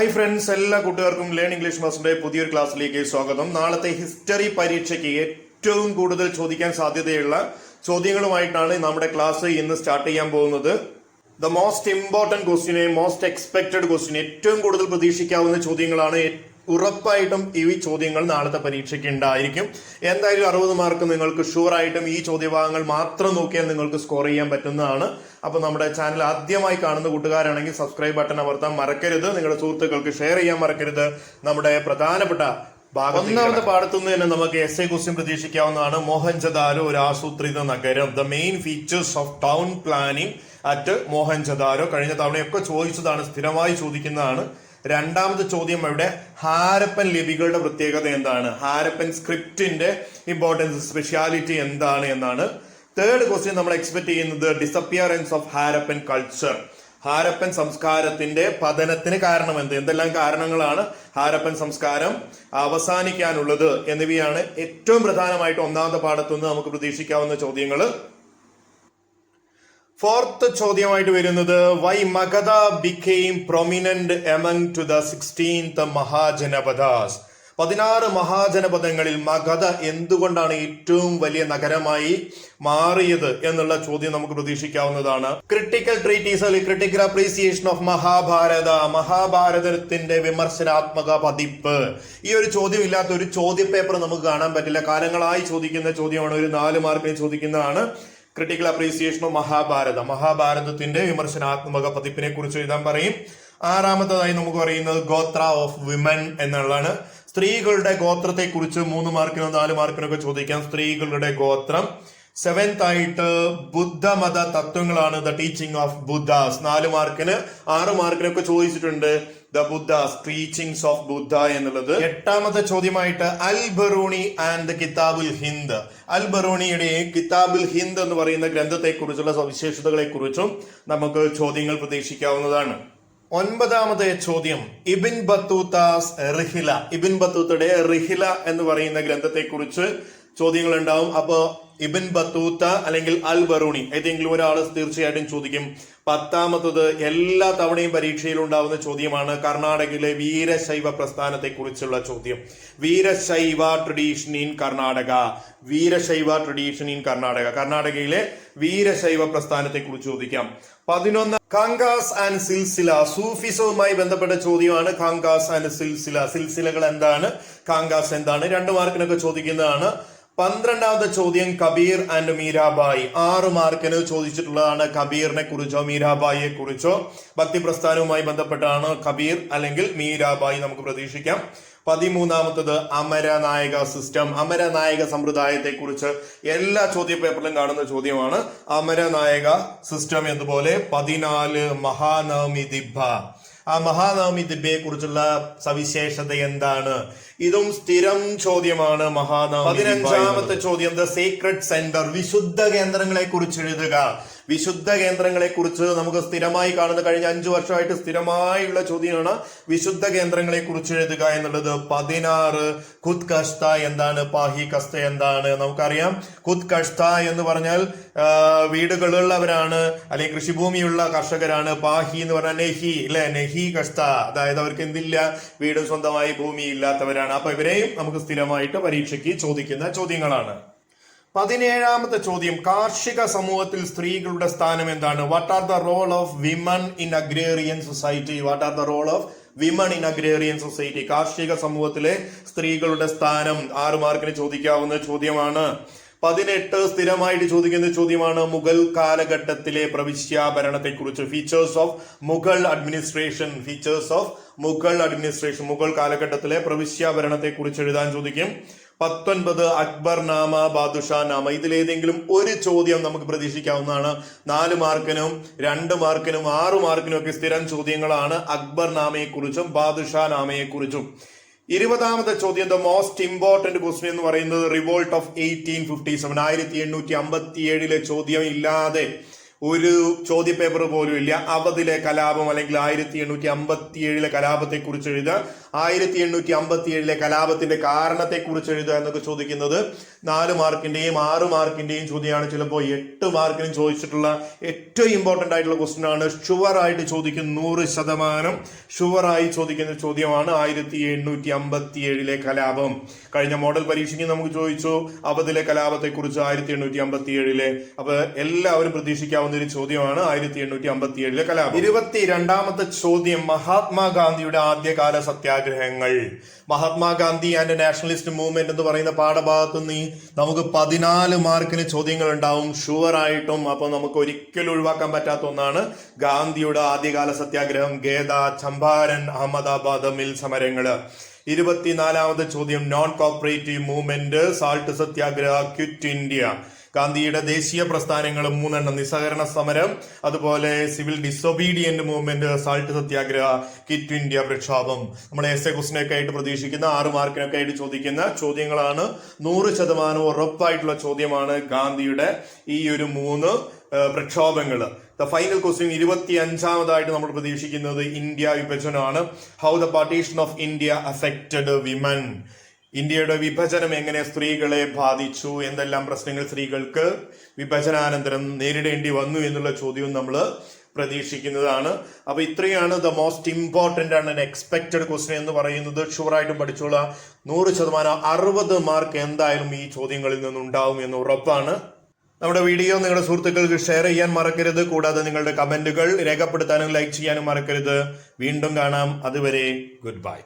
Hi friends എല്ലാ കൂട്ടുകാർക്കും learn English മാസ്റ്ററിന്റെ പുതിയൊരു ക്ലാസ്സിലേക്ക് സ്വാഗതം. നാളത്തെ ഹിസ്റ്ററി പരീക്ഷയ്ക്ക് ഏറ്റവും കൂടുതൽ ചോദിക്കാൻ സാധ്യതയുള്ള ചോദ്യങ്ങളുമായിട്ടാണ് നമ്മുടെ ക്ലാസ് ഇന്ന് സ്റ്റാർട്ട് ചെയ്യാൻ പോകുന്നത്. ദ മോസ്റ്റ് ഇമ്പോർട്ടന്റ് ക്വസ്റ്റിനെ മോസ്റ്റ് എക്സ്പെക്റ്റഡ് ക്വസ്റ്റിനെ ഏറ്റവും കൂടുതൽ പ്രതീക്ഷിക്കാവുന്ന ചോദ്യങ്ങളാണ് ഉറപ്പായിട്ടും ഈ ചോദ്യങ്ങൾ നാളത്തെ പരീക്ഷയ്ക്ക് ഉണ്ടായിരിക്കും. എന്തായാലും അറുപത് മാർക്ക് നിങ്ങൾക്ക് ഷുവർ ആയിട്ടും ഈ ചോദ്യഭാഗങ്ങൾ മാത്രം നോക്കിയാൽ നിങ്ങൾക്ക് സ്കോർ ചെയ്യാൻ പറ്റുന്നതാണ്. അപ്പൊ നമ്മുടെ ചാനൽ ആദ്യമായി കാണുന്ന കൂട്ടുകാരാണെങ്കിൽ സബ്സ്ക്രൈബ് ബട്ടൺ അമർത്താൻ മറക്കരുത്. നിങ്ങളുടെ സുഹൃത്തുക്കൾക്ക് ഷെയർ ചെയ്യാൻ മറക്കരുത്. നമ്മുടെ പ്രധാനപ്പെട്ട ഒന്നാമത്തെ പാടത്തു നിന്ന് തന്നെ നമുക്ക് എസ് എ ക്വസ്റ്റ്യൻ പ്രതീക്ഷിക്കാവുന്നതാണ്. മോഹൻജദാരോ ഒരു ആസൂത്രിത നഗരം. The main features of town planning at Mohenjodaro കഴിഞ്ഞ തവണയൊക്കെ ചോദിച്ചതാണ് സ്ഥിരമായി ചോദിക്കുന്നതാണ്. രണ്ടാമത്തെ ചോദ്യം ഇവിടെ ഹാരപ്പൻ ലിപികളുടെ പ്രത്യേകത എന്താണ്? ഹാരപ്പൻ സ്ക്രിപ്റ്റിന്റെ ഇമ്പോർട്ടൻസ് സ്പെഷ്യാലിറ്റി എന്താണ് എന്നാണ്. തേർഡ് ക്വസ്റ്റ്യൻ നമ്മൾ എക്സ്പെക്ട് ചെയ്യുന്നത് disappearance of Harappan culture Harappan സംസ്കാരത്തിന്റെ പതനത്തിന് കാരണം എന്ത്? എന്തെല്ലാം കാരണങ്ങളാണ് ഹാരപ്പൻ സംസ്കാരം അവസാനിക്കാനുള്ളത്? എന്നിവയാണ് ഏറ്റവും പ്രധാനമായിട്ട് ഒന്നാമത്തെ പാഠത്തുനിന്ന് നമുക്ക് പ്രതീക്ഷിക്കാവുന്ന ചോദ്യങ്ങൾ ഫോർത്ത് ചോദ്യമായിട്ട് വരുന്നത് why Magadha became prominent among to the sixteen Mahajanapadas പതിനാറ് മഹാജനപദങ്ങളിൽ മഗധ എന്തുകൊണ്ടാണ് ഏറ്റവും വലിയ നഗരമായി മാറിയത് എന്നുള്ള ചോദ്യം നമുക്ക് പ്രതീക്ഷിക്കാവുന്നതാണ്. ക്രിട്ടിക്കൽ ട്രീറ്റീസ് അല്ലെങ്കിൽ ക്രിട്ടിക്കൽ അപ്രീസിയേഷൻ ഓഫ് മഹാഭാരത മഹാഭാരതത്തിന്റെ വിമർശനാത്മക പതിപ്പ്. ഈ ഒരു ചോദ്യം ഇല്ലാത്ത ഒരു ചോദ്യ പേപ്പർ നമുക്ക് കാണാൻ പറ്റില്ല. കാലങ്ങളായി ചോദിക്കുന്ന ചോദ്യമാണ്. ഒരു നാല് മാർക്കിന് ചോദിക്കുന്നതാണ്. Critical appreciation of Mahabharata. മഹാഭാരതത്തിന്റെ വിമർശനാത്മക പതിപ്പിനെ കുറിച്ച് എഴുതാൻ പറയും. ആറാമത്തതായി നമുക്ക് പറയുന്നത് ഗോത്ര ഓഫ് വിമൻ എന്നുള്ളതാണ്. സ്ത്രീകളുടെ ഗോത്രത്തെ കുറിച്ച് മൂന്ന് മാർക്കിനോ നാല് മാർക്കിനൊക്കെ ചോദിക്കാം. സ്ത്രീകളുടെ ഗോത്രം. സെവൻത് ആയിട്ട് ബുദ്ധമത തത്വങ്ങളാണ് ദ ടീച്ചിങ് ഓഫ് ബുദ്ധാസ് നാല് മാർക്കിന് ആറ് മാർക്കിനൊക്കെ ചോദിച്ചിട്ടുണ്ട്. The Buddha's teachings of Buddha എന്നുള്ളത് എട്ടാമത്തെ ചോദ്യമായിട്ട് അൽ ബറൂണി ആൻഡ് കിതാബുൽ ഹിന്ദ് അൽ ബറൂണിയുടെ കിതാബുൽ ഹിന്ദ് എന്ന് പറയുന്ന ഗ്രന്ഥത്തെക്കുറിച്ചുള്ള സവിശേഷതകളെ കുറിച്ചും നമുക്ക് ചോദ്യങ്ങൾ പ്രതീക്ഷിക്കാവുന്നതാണ്. ഒൻപതാമത്തെ ചോദ്യം ഇബിൻ ബത്തൂത്താസ് റിഹില. ഇബിൻ ബത്തൂത്തയുടെ റിഹില എന്ന് പറയുന്ന ഗ്രന്ഥത്തെക്കുറിച്ച് ചോദ്യങ്ങൾ ഉണ്ടാവും അപ്പോ ഇബിൻ ബത്തൂത്ത അല്ലെങ്കിൽ അൽ ബറൂണി ഏതെങ്കിലും ഒരാൾ തീർച്ചയായിട്ടും ചോദിക്കും. പത്താമത്തത് എല്ലാ തവണയും പരീക്ഷയിൽ ഉണ്ടാവുന്ന ചോദ്യമാണ് കർണാടകയിലെ വീരശൈവ പ്രസ്ഥാനത്തെ കുറിച്ചുള്ള ചോദ്യം. Veerashaiva tradition in Karnataka. Veerashaiva tradition in Karnataka. കർണാടകയിലെ വീരശൈവ പ്രസ്ഥാനത്തെ കുറിച്ച് ചോദിക്കാം. പതിനൊന്ന് കാങ്കാസ് ആൻഡ് സിൽസില. സൂഫിസവുമായി ബന്ധപ്പെട്ട ചോദ്യമാണ് കാങ്കാസ് ആൻഡ് സിൽസില. സിൽസിലകൾ എന്താണ്? കാങ്കാസ് എന്താണ്? രണ്ട് മാർക്കിനൊക്കെ ചോദിക്കുന്നതാണ്. പന്ത്രണ്ടാമത്തെ ചോദ്യം കബീർ ആൻഡ് മീരാബായി. ആറ് മാർക്കിന് ചോദിച്ചിട്ടുള്ളതാണ് കബീറിനെ കുറിച്ചോ മീരാബായിയെ കുറിച്ചോ. ഭക്തി പ്രസ്ഥാനവുമായി ബന്ധപ്പെട്ടാണ് കബീർ അല്ലെങ്കിൽ മീരാബായി നമുക്ക് പ്രതീക്ഷിക്കാം. പതിമൂന്നാമത്തത് അമരനായക സിസ്റ്റം. അമരനായക സമ്പ്രദായത്തെ കുറിച്ച് എല്ലാ ചോദ്യ പേപ്പറിലും കാണുന്ന ചോദ്യമാണ് അമരനായക സിസ്റ്റം എന്നതുപോലെ പതിനാല് മഹാനവമി ദിബ്ബ. ആ മഹാനവമി ദിബ്യയെ കുറിച്ചുള്ള സവിശേഷത എന്താണ്? ഇതും സ്ഥിരം ചോദ്യമാണ് മഹാനവമി പതിനഞ്ചാമത്തെ ചോദ്യം ദ സീക്രട്ട് സെന്റർ വിശുദ്ധ കേന്ദ്രങ്ങളെ കുറിച്ച് എഴുതുക. വിശുദ്ധ കേന്ദ്രങ്ങളെ കുറിച്ച് നമുക്ക് സ്ഥിരമായി കാണുന്ന കഴിഞ്ഞ അഞ്ചു വർഷമായിട്ട് സ്ഥിരമായുള്ള ചോദ്യമാണ് വിശുദ്ധ കേന്ദ്രങ്ങളെ കുറിച്ച് എഴുതുക എന്നുള്ളത് പതിനാറ് ഖുദ് കഷ്ത എന്താണ് പാഹി കസ്ത എന്താണ് നമുക്കറിയാം. ഖുദ് കഷ്ത എന്ന് പറഞ്ഞാൽ വീടുകളുള്ളവരാണ് അല്ലെങ്കിൽ കൃഷിഭൂമിയുള്ള കർഷകരാണ് പാഹി എന്ന് പറഞ്ഞാൽ നെഹി അല്ലെ നെഹി കഷ്ത അതായത് അവർക്ക് എന്തില്ല വീടും സ്വന്തമായി ഭൂമി ഇല്ലാത്തവരാണ്. അപ്പൊ ഇവരെയും നമുക്ക് സ്ഥിരമായിട്ട് പരീക്ഷയ്ക്ക് ചോദിക്കുന്ന ചോദ്യങ്ങളാണ്. പതിനേഴാമത്തെ ചോദ്യം. കാർഷിക സമൂഹത്തിൽ സ്ത്രീകളുടെ സ്ഥാനം എന്താണ്? What are the role of women in agrarian society what are the role of women in agrarian society കാർഷിക സമൂഹത്തിലെ സ്ത്രീകളുടെ സ്ഥാനം ആറ് മാർക്കിന് ചോദിക്കാവുന്ന ചോദ്യമാണ്. പതിനെട്ട് സ്ഥിരമായിട്ട് ചോദിക്കുന്ന ചോദ്യമാണ്. മുഗൾ കാലഘട്ടത്തിലെ പ്രവിശ്യ ഭരണത്തെക്കുറിച്ച് features of Mughal administration features of Mughal administration Mughal കാലഘട്ടത്തിലെ പ്രവിശ്യ ഭരണത്തെക്കുറിച്ച് എഴുതാൻ ചോദിക്കും. പത്തൊൻപത് അക്ബർ നാമ ബാദുഷാ നാമ. ഇതിലേതെങ്കിലും ഒരു ചോദ്യം നമുക്ക് പ്രതീക്ഷിക്കാവുന്നതാണ്. നാല് മാർക്കിനും രണ്ട് മാർക്കിനും ആറു മാർക്കിനും ഒക്കെ സ്ഥിരം ചോദ്യങ്ങളാണ് അക്ബർ നാമയെക്കുറിച്ചും ബാദുഷാ നാമയെക്കുറിച്ചും. ഇരുപതാമത്തെ ചോദ്യം ദ മോസ്റ്റ് ഇമ്പോർട്ടന്റ് ക്വസ്റ്റ്യൻ എന്ന് പറയുന്നത് revolt of eighteen fifty seven ആയിരത്തി എണ്ണൂറ്റി അമ്പത്തി ഏഴിലെ ചോദ്യം ഇല്ലാതെ ഒരു ചോദ്യ പേപ്പർ പോലും ഇല്ല. അവധിലെ കലാപം അല്ലെങ്കിൽ ആയിരത്തി എണ്ണൂറ്റി അമ്പത്തി ഏഴിലെ കലാപത്തെ കുറിച്ച് എഴുതുക. ആയിരത്തി എണ്ണൂറ്റി അമ്പത്തി ഏഴിലെ കലാപത്തിന്റെ കാരണത്തെ കുറിച്ച് എഴുതുക എന്നൊക്കെ ചോദിക്കുന്നത് നാല് മാർക്കിന്റെയും ആറ് മാർക്കിന്റെയും ചോദ്യമാണ്. ചിലപ്പോൾ എട്ട് മാർക്കിനും ചോദിച്ചിട്ടുള്ള ഏറ്റവും ഇമ്പോർട്ടന്റ് ആയിട്ടുള്ള ക്വസ്റ്റ്യൻ ആണ്. ഷുവറായിട്ട് ചോദിക്കുന്ന നൂറ് ശതമാനം ഷുവറായി ചോദിക്കുന്ന ചോദ്യമാണ് ആയിരത്തി എണ്ണൂറ്റി അമ്പത്തി ഏഴിലെ കലാപം. കഴിഞ്ഞ മോഡൽ പരീക്ഷയ്ക്ക് നമുക്ക് ചോദിച്ചു അവതിലെ കലാപത്തെ കുറിച്ച് ആയിരത്തി എണ്ണൂറ്റി അമ്പത്തി ഏഴിലെ അപ്പൊ എല്ലാവരും പ്രതീക്ഷിക്കാവുന്ന ഒരു ചോദ്യമാണ് ആയിരത്തി എണ്ണൂറ്റി അമ്പത്തി ഏഴിലെ കലാപം. ഇരുപത്തി രണ്ടാമത്തെ ചോദ്യം മഹാത്മാഗാന്ധിയുടെ ആദ്യകാല സത്യാഗ്രഹങ്ങൾ മഹാത്മാഗാന്ധി ആൻഡ് നാഷണലിസ്റ്റ് മൂവ്മെന്റ് എന്ന് പറയുന്ന പാഠഭാഗത്ത് നിന്ന് നമുക്ക് പതിനാല് മാർക്കിന് ചോദ്യങ്ങൾ ഉണ്ടാവും ഷുവർ ആയിട്ടും അപ്പൊ നമുക്ക് ഒരിക്കലും ഒഴിവാക്കാൻ പറ്റാത്ത ഒന്നാണ് ഗാന്ധിയുടെ ആദ്യകാല സത്യാഗ്രഹം ഗേദ ചമ്പാരൻ അഹമ്മദാബാദ് മിൽ സമരങ്ങൾ ഇരുപത്തിനാലാമത്തെ ചോദ്യം non cooperative movement salt satyagraha quit India ഗാന്ധിയുടെ ദേശീയ പ്രസ്ഥാനങ്ങളും മൂന്നെണ്ണം. നിസ്സഹകരണ സമരം അതുപോലെ civil disobedient movement salt satyagraha quit India പ്രക്ഷോഭം. നമ്മൾ എസ് എ ക്വസ്റ്റിനൊക്കെ ആയിട്ട് പ്രതീക്ഷിക്കുന്ന ആറ് മാർക്കിനൊക്കെ ആയിട്ട് ചോദിക്കുന്ന ചോദ്യങ്ങളാണ്. നൂറ് ശതമാനം ഉറപ്പായിട്ടുള്ള ചോദ്യമാണ് ഗാന്ധിയുടെ ഈ ഒരു മൂന്ന് പ്രക്ഷോഭങ്ങൾ ദ ഫൈനൽ ക്വസ്റ്റ്യൻ ഇരുപത്തി അഞ്ചാമതായിട്ട് നമ്മൾ പ്രതീക്ഷിക്കുന്നത് India വിഭജനമാണ്. How the partition of India affected women. ഇന്ത്യയുടെ വിഭജനം എങ്ങനെ സ്ത്രീകളെ ബാധിച്ചു? എന്തെല്ലാം പ്രശ്നങ്ങൾ സ്ത്രീകൾക്ക് വിഭജനാനന്തരം നേരിടേണ്ടി വന്നു എന്നുള്ള ചോദ്യവും നമ്മൾ പ്രതീക്ഷിക്കുന്നതാണ്. അപ്പൊ ഇത്രയാണ് ദ മോസ്റ്റ് ഇമ്പോർട്ടന്റ് ആണ് എക്സ്പെക്റ്റഡ് ക്വസ്റ്റ്യൻ എന്ന് പറയുന്നത്. ഷുവറായിട്ടും പഠിച്ചോളാം. നൂറ് ശതമാനം അറുപത് മാർക്ക് എന്തായാലും ഈ ചോദ്യങ്ങളിൽ നിന്നുണ്ടാവും എന്ന് ഉറപ്പാണ്. നമ്മുടെ വീഡിയോ നിങ്ങളുടെ സുഹൃത്തുക്കൾക്ക് ഷെയർ ചെയ്യാൻ മറക്കരുത്. കൂടാതെ നിങ്ങളുടെ കമന്റുകൾ രേഖപ്പെടുത്താനും ലൈക്ക് ചെയ്യാനും മറക്കരുത്. വീണ്ടും കാണാം. അതുവരെ ഗുഡ് ബൈ